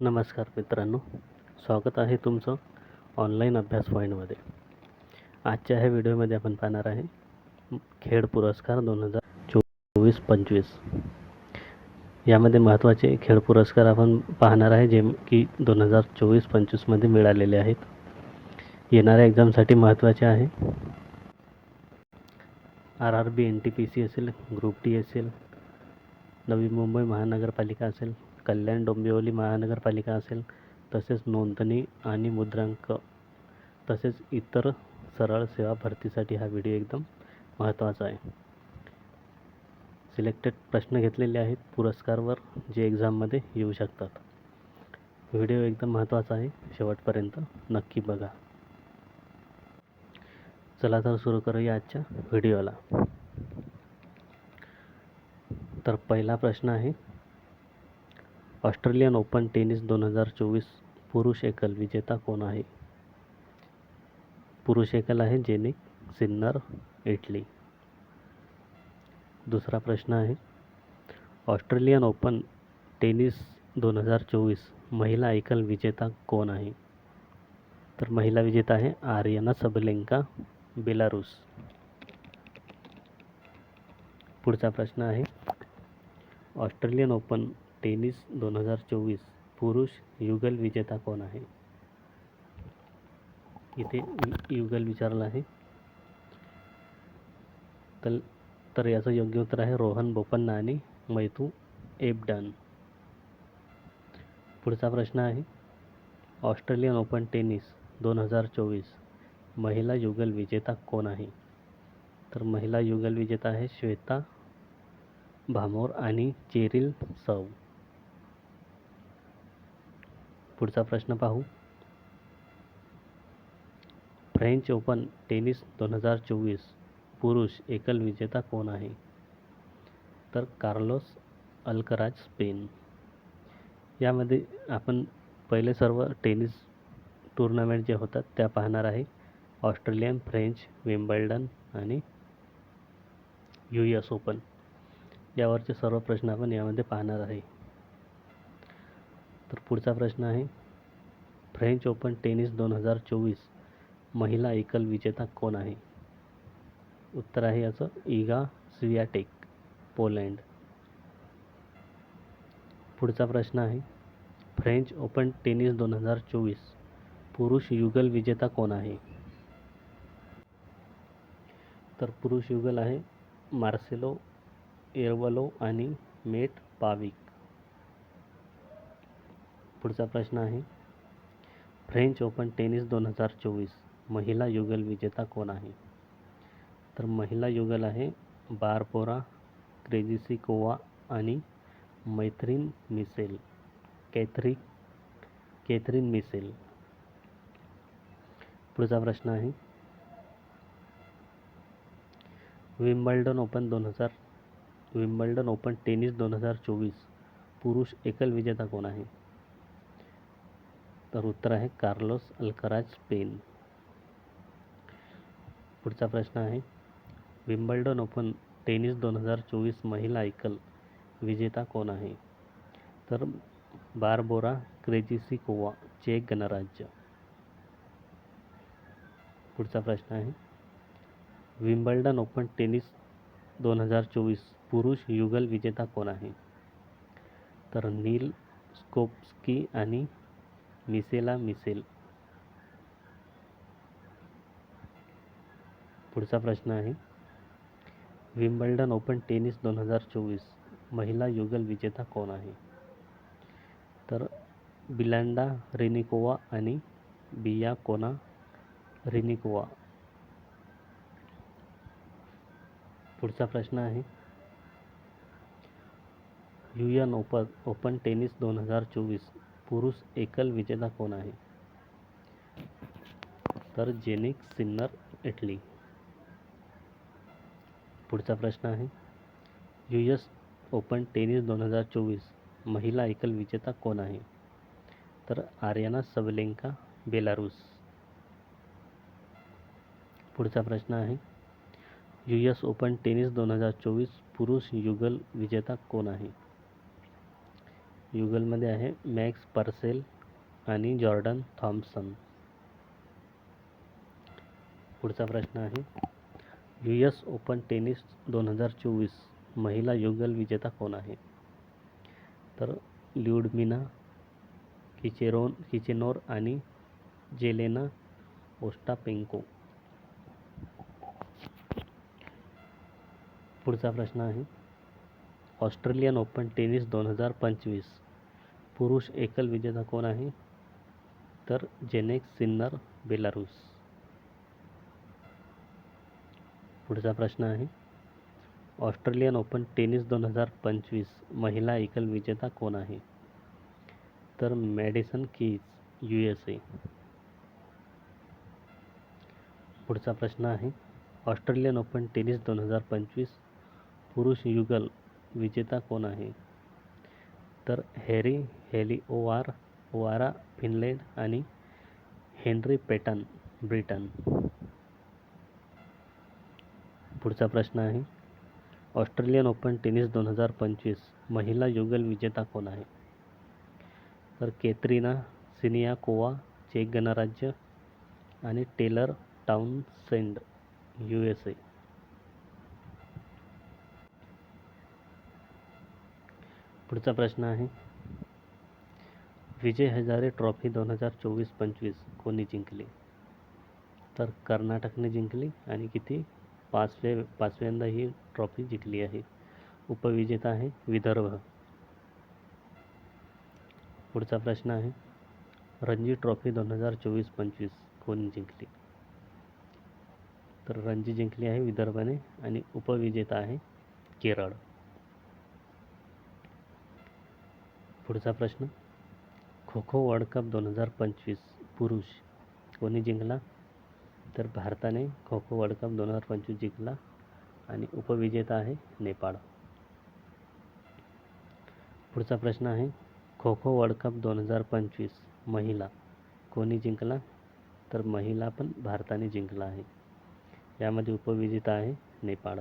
नमस्कार मित्रांनो. स्वागत आहे तुमचं ऑनलाईन अभ्यास पॉईंटमध्ये आजच्या ह्या व्हिडिओमध्ये आपण पाहणार आहे खेळ पुरस्कार दोन हजार चोवीस पंचवीस. यामध्ये महत्त्वाचे खेळ पुरस्कार आपण पाहणार आहे जे की दोन हजार चोवीस पंचवीसमध्ये मिळालेले आहेत. येणाऱ्या एक्झामसाठी महत्त्वाचे आहे R R B N T P C असेल ग्रुप डी असेल नवी मुंबई महानगरपालिका असेल कल्याण डोंबिवली महानगरपालिका असेल तसेच नोंदणी आणि मुद्रांक तसेच इतर सरळ सेवा भरतीसाठी हा व्हिडिओ एकदम महत्त्वाचा आहे. सिलेक्टेड प्रश्न घेतलेले आहेत पुरस्कारवर जे एक्झाममध्ये येऊ शकतात. व्हिडिओ एकदम महत्त्वाचा आहे शेवटपर्यंत नक्की बघा. चला तर सुरू करूया आजच्या व्हिडिओला. तर पहिला प्रश्न आहे ऑस्ट्रेलियन ओपन टेनिस दोन हज़ार चोवीस पुरुष एकल विजेता कोण आहे? पुरुष एकल आहे जेनिक सिन्नर, इटली. दुसरा प्रश्न आहे, ऑस्ट्रेलियन ओपन टेनिस दोन हज़ार चोवीस महिला एकल विजेता कोण आहे? तर महिला विजेता आहे आर्यना सबलेंका, बेलारूस. पुढचा प्रश्न आहे, ऑस्ट्रेलियन ओपन टेनिस दोन हजार चोवीस पुरुष युगल विजेता कोण आहे? इथे यु- युगल विचारलं आहे. तर तर याचं योग्य उत्तर आहे रोहन बोपन्ना आणि मैथू एबडन. पुढचा प्रश्न आहे ऑस्ट्रेलियन ओपन टेनिस दोन हजार चोवीस महिला युगल विजेता कोण आहे? तर महिला युगल विजेता आहे श्वेता भामोर आणि चेरिल सव. पुढचा प्रश्न पाहू. फ्रेंच ओपन टेनिस दोन हजार चोवीस पुरुष एकल विजेता कोण आहे? तर कार्लोस अल्कराज स्पेन. यामध्ये आपण पहिले सर्व टेनिस टुर्नामेंट जे होतात त्या पाहणार आहे. ऑस्ट्रेलियन फ्रेंच विम्बल्डन आणि यू एस ओपन. यावरचे सर्व प्रश्न आपण यामध्ये पाहणार आहे. तर पुढचा प्रश्न आहे. फ्रेंच ओपन टेनिस दोन हजार चोवीस महिला एकल विजेता कोण आहे? उत्तर आहे याचं इगा स्वियाटेक पोलँड. पुढचा प्रश्न आहे. फ्रेंच ओपन टेनिस दोन हजार चोवीस पुरुष युगल विजेता कोण आहे? तर पुरुष युगल आहे मार्सेलो एरवलो आणि मेट पाविक. पुढचा प्रश्न आहे. फ्रेंच ओपन टेनिस दोन हजार चोवीस महिला युगल विजेता कोण आहे? तर महिला युगल आहे बारपोरा क्रेजिसिकोवा आणि मैत्रीन मिसेल कॅथरी कॅथरीन मिसेल. पुढचा प्रश्न आहे. विम्बल्डन ओपन दोन हजार विम्बल्डन ओपन टेनिस दोन हजार चोवीस पुरुष एकल विजेता कोण आहे? तर उत्तर आहे कार्लोस अल्कराज स्पेन पुढचा प्रश्न आहे विम्बल्डन ओपन टेनिस दोन हजार चोवीस महिला एकल विजेता कोण आहे? तर बारबोरा क्रेजिसिकोवा चेक गणराज्य. पुढचा प्रश्न आहे विम्बल्डन ओपन टेनिस दोन हजार चोवीस पुरुष युगल विजेता कोण आहे? तर नील स्कोप्स्की आणि मिसेला मिसेल. पुढचा प्रश्न आहे. विम्बल्डन ओपन टेनिस दोन हजार चोवीस. महिला युगल विजेता कोण आहे? तर बिलांडा रेनिकोवा आणि बिया कोना रेनिकोवा. पुढचा प्रश्न आहे. U N open open tennis दोन हजार चोवीस. पुरुष एकल विजेता कोण आहे? तर जेनिक सिन्नर इटली. पुढचा प्रश्न आहे. यू एस ओपन टेनिस दोन हजार चोवीस महिला एकल विजेता कोण आहे? तर आर्याना सबलेंका बेलारूस. पुढचा प्रश्न आहे. यू एस ओपन टेनिस दोन हजार चोवीस पुरुष युगल विजेता कोण आहे? युगलमध्ये आहे मॅक्स पर्सेल आणि जॉर्डन थॉम्पसन. पुढचा प्रश्न आहे. यू एस ओपन टेनिस दोन हजार चोवीस महिला युगल विजेता कोण आहे? तर ल्युडमिना किचेरोन किचेनोर आणि जेलेना ओस्टापेंको. पुढचा प्रश्न आहे. ऑस्ट्रेलियन ओपन टेनिस दोन हजार पंचवीस. पुरुष एकल विजेता कोण आहे? तर जेनेक सिन्नर बेलारूस. पुढचा प्रश्न आहे ऑस्ट्रेलियन ओपन टेनिस दोन हजार पंचवीस महिला एकल विजेता कोण आहे? तर Madison Keys U S A. पुढचा प्रश्न आहे ऑस्ट्रेलियन ओपन टेनिस दोन हजार पंचवीस पुरुष युगल विजेता कोण आहे? तर हॅरी हेली ओवार ओवारा फिनलँड आणि हेनरी पेटन ब्रिटन. पुढचा प्रश्न आहे ऑस्ट्रेलियन ओपन टेनिस दोन हजार पंचवीस महिला युगल विजेता कोण आहे? तर केत्रिना सिनियाकोवा चेक गणराज्य आणि Taylor Townsend U S A. पुढचा प्रश्न आहे. विजय हजारे ट्रॉफी दोन हजार चोवीस पंचवीस कोणी जिंकली? तर कर्नाटकने जिंकली आणि किती? पाचवे पाचव्यांदा ही ट्रॉफी जिंकली आहे. उपविजेता आहे विदर्भ. पुढचा प्रश्न आहे. रणजी ट्रॉफी दोन हजार चोवीस पंचवीस कोणी जिंकली? तर रणजी जिंकली आहे विदर्भाने आणि उपविजेता आहे केरळ. पुढचा प्रश्न. खो खो वर्ल्ड कप दोन हजार पंचवीस पुरुष कोणी जिंकला? तर भारताने खो खो वर्ल्ड कप दोन हजार पंचवीस जिंकला आणि उपविजेता आहे नेपाळ. पुढचा प्रश्न आहे खो खो वर्ल्ड कप दोन हजार पंचवीस महिला कोणी जिंकला? तर महिला पण भारताने जिंकला आहे. यामध्ये उपविजेता आहे नेपाळ.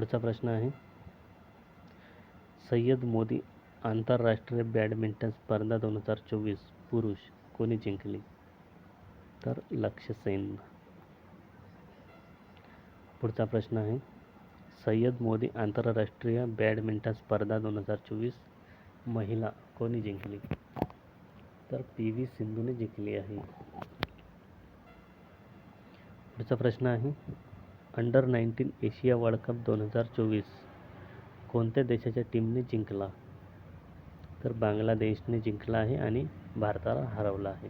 पुढचा प्रश्न आहे. सय्यद मोदी आंतरराष्ट्रीय बॅडमिंटन स्पर्धा दोन हजार चोवीस पुरुष कोणी जिंकली? तर लक्ष्य सेन. पुढचा प्रश्न आहे. सय्यद मोदी आंतरराष्ट्रीय बॅडमिंटन स्पर्धा दोन हजार चोवीस महिला कोणी जिंकली? तर पी व्ही सिंधूने जिंकली आहे. पुढचा प्रश्न आहे. Under nineteen Asia world cup दोन हजार चोवीस. कोणत्या देशाच्या टीमने जिंकला? तर बांगलादेशने जिंकला आहे आणि भारताला हरवला आहे.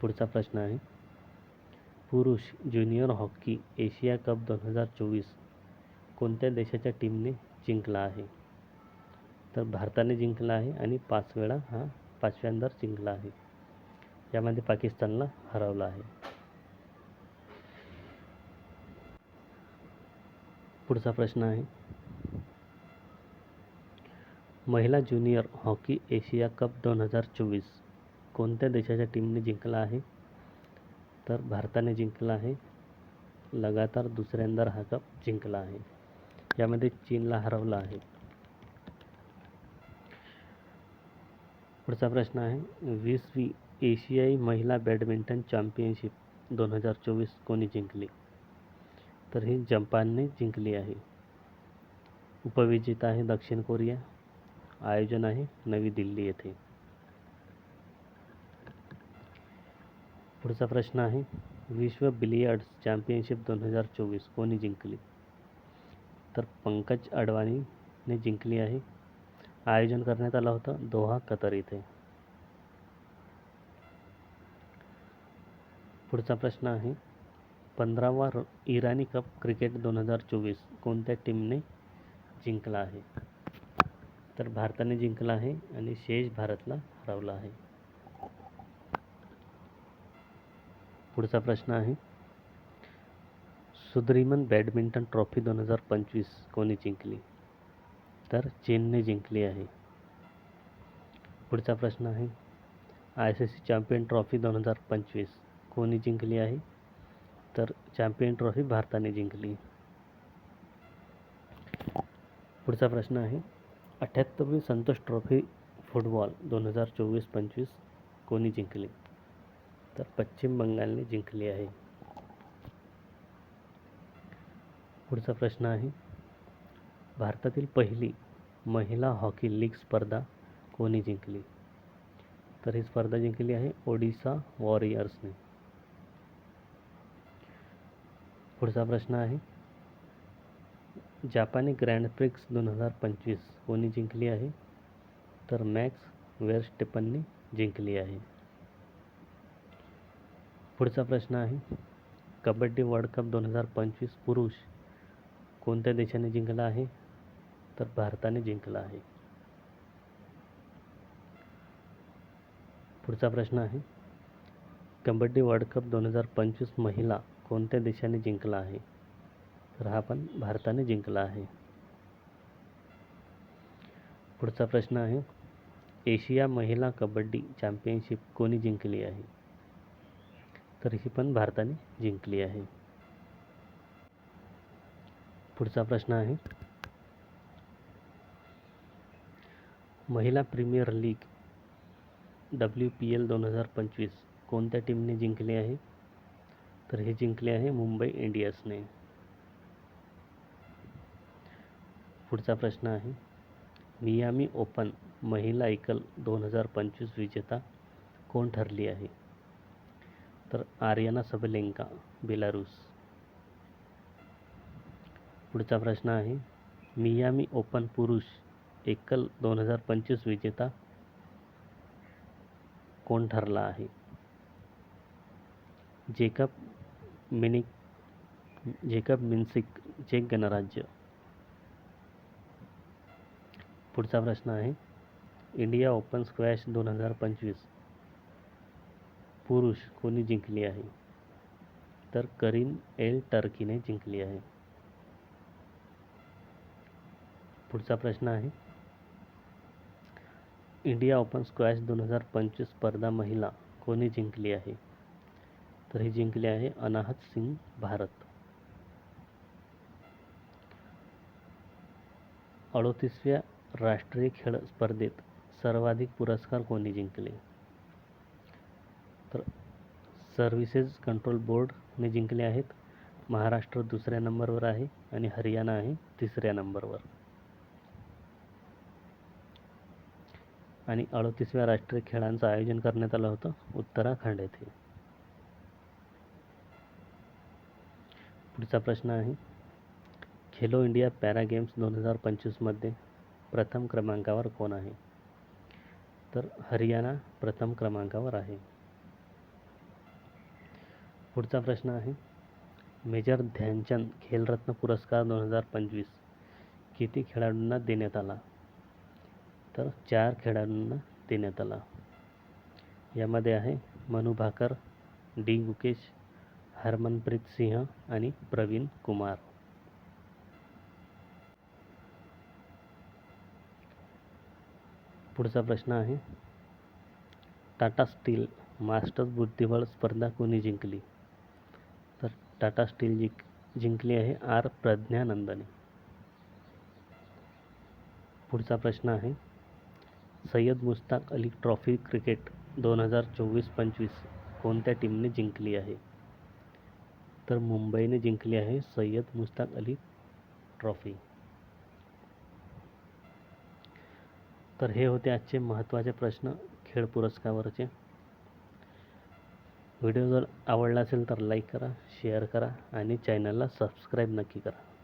पुढचा प्रश्न आहे. पुरुष ज्युनियर हॉकी एशिया कप दोन हजार चोवीस कोणत्या देशाच्या टीमने जिंकला आहे? तर भारताने जिंकला आहे आणि पाच वेळा हा पाचव्यांदा जिंकला आहे. यामध्ये पाकिस्तानला हरवलं आहे. पुढचा प्रश्न आहे. महिला ज्युनियर हॉकी एशिया कप दोन हजार चोवीस कोणत्या देशाच्या टीमने जिंकला आहे? तर भारताने जिंकला आहे. लगातार दुसऱ्यांदा हा कप जिंकला आहे. यामध्ये चीनला हरवलं आहे. पुढचा प्रश्न आहे. वीस वी एशियाई महिला बॅडमिंटन चॅम्पियनशिप दोन हजार चोवीस कोणी जिंकली? तर ही जपानने जिंकली आहे. उपविजेता आहे दक्षिण कोरिया. आयोजन आहे नवी दिल्ली येथे. पुढचा प्रश्न आहे विश्व बिलियर्ड्स चॅम्पियनशिप दोन हजार चोवीस कोणी जिंकली? तर पंकज अडवाणीने जिंकली आहे. आयोजन करण्यात आलं होतं दोहा कतर इथे. पुढचा प्रश्न आहे. पंधरावा इराणी कप क्रिकेट दोन हजार चोवीस कोणत्या टीमने जिंकला आहे? तर भारताने जिंकला आहे आणि शेष भारतला हरवला आहे. पुढचा प्रश्न आहे. सुद्रीमन बॅडमिंटन ट्रॉफी दोन हजार पंचवीस कोणी जिंकली? तर चीनने जिंकली आहे. पुढचा प्रश्न आहे. I C C champion trophy दोन हजार पंचवीस कोणी जिंकली आहे. तर चॅम्पियन ट्रॉफी भारताने जिंकली. पुढचा प्रश्न आहे. अठ्ठ्याहत्तरवी संतोष ट्रॉफी फुटबॉल दोन हज़ार चोवीस पंचवीस कोणी जिंकली. तर पश्चिम बंगालने जिंकली आहे. पुढचा प्रश्न आहे. भारतातील पहिली महिला हॉकी लीग स्पर्धा कोणी जिंकली. तर ही स्पर्धा जिंकली आहे ओडिसा वॉरियर्सने. पुढचा प्रश्न आहे. जापानी ग्रँड प्रिक्स दोन हजार पंचवीस कोणी जिंकली आहे? तर मॅक्स वेअरस्टेपनने जिंकली आहे. पुढचा प्रश्न आहे. कबड्डी वर्ल्ड कप दोन हजार पंचवीस पुरुष कोणत्या देशाने जिंकला आहे? तर भारताने जिंकला आहे. पुढचा प्रश्न आहे. कबड्डी वर्ल्ड कप दोन हजार पंचवीस महिला कोणत्या देशाने जिंकला आहे? तर हा पण भारताने जिंकला आहे. पुढचा प्रश्न आहे एशिया महिला कबड्डी चॅम्पियनशिप कोणी जिंकली आहे? तर ही पण भारताने जिंकली आहे. पुढचा प्रश्न आहे महिला premier league W P L दोन हजार पंचवीस कोणत्या टीमने जिंकली आहे? तर हे जिंकले आहे मुंबई इंडियन्सने. पुढचा प्रश्न आहे मियामी ओपन महिला एकल दोन हजार पंचवीस विजेता कोण ठरली आहे? तर आर्याना सबलेंका बेलारूस. पुढचा प्रश्न आहे मियामी ओपन पुरुष एकल दोन हजार पंचवीस विजेता कोण ठरला आहे? जेकब मिनिक जेकब मिन्सिक चेक गणराज्य. पुढचा प्रश्न आहे. इंडिया ओपन स्क्वॅश दोन हजार पंचवीस. पुरुष कोणी जिंकली आहे? तर करीन एल टर्कीने जिंकली आहे. पुढचा प्रश्न आहे. इंडिया ओपन स्क्वॅश दोन हजार पंचवीस स्पर्धा महिला कोणी जिंकली आहे? तर हे जिंकले आहे अनाहत सिंग भारत. अडोतीसव्या राष्ट्रीय खेळ स्पर्धेत सर्वाधिक पुरस्कार कोणी जिंकले? तर सर्व्हिसेस कंट्रोल बोर्डने जिंकले आहेत. महाराष्ट्र दुसऱ्या नंबरवर आहे आणि हरियाणा आहे तिसऱ्या नंबरवर. आणि अडोतीसव्या राष्ट्रीय खेळांचं आयोजन करण्यात आलं होतं उत्तराखंड येथे. पुढचा प्रश्न आहे. खेलो इंडिया पॅरा गेम्स दोन हजार पंचवीसमध्ये प्रथम क्रमांकावर कोण आहे? तर हरियाणा प्रथम क्रमांकावर आहे. पुढचा प्रश्न आहे. मेजर ध्यानचंद खेलरत्न पुरस्कार दोन हजार पंचवीस किती खेळाडूंना देण्यात आला? तर चार खेळाडूंना देण्यात आला. यामध्ये आहे मनु भाकर डी. गुकेश हरमनप्रीत सिंह आणि प्रवीण कुमार. पुढचा प्रश्न आहे टाटा स्टील मास्टर्स बुद्धिबळ स्पर्धा कोणी जिंकली? तर टाटा स्टील जिंक जिंकली आहे आर प्रज्ञानंदने. पुढचा प्रश्न आहे सय्यद मुश्ताक अली ट्रॉफी क्रिकेट दोन हजार चोवीस पंचवीस कोणत्या टीमने जिंकली आहे? तर मुंबईने जिंकली आहे सय्यद मुश्ताक अली ट्रॉफी. तर हे होते आजचे महत्त्वाचे प्रश्न खेळ पुरस्कारावरचे. व्हिडिओ जर आवडला असेल तर लाईक करा शेअर करा आणि चॅनलला सबस्क्राईब नक्की करा.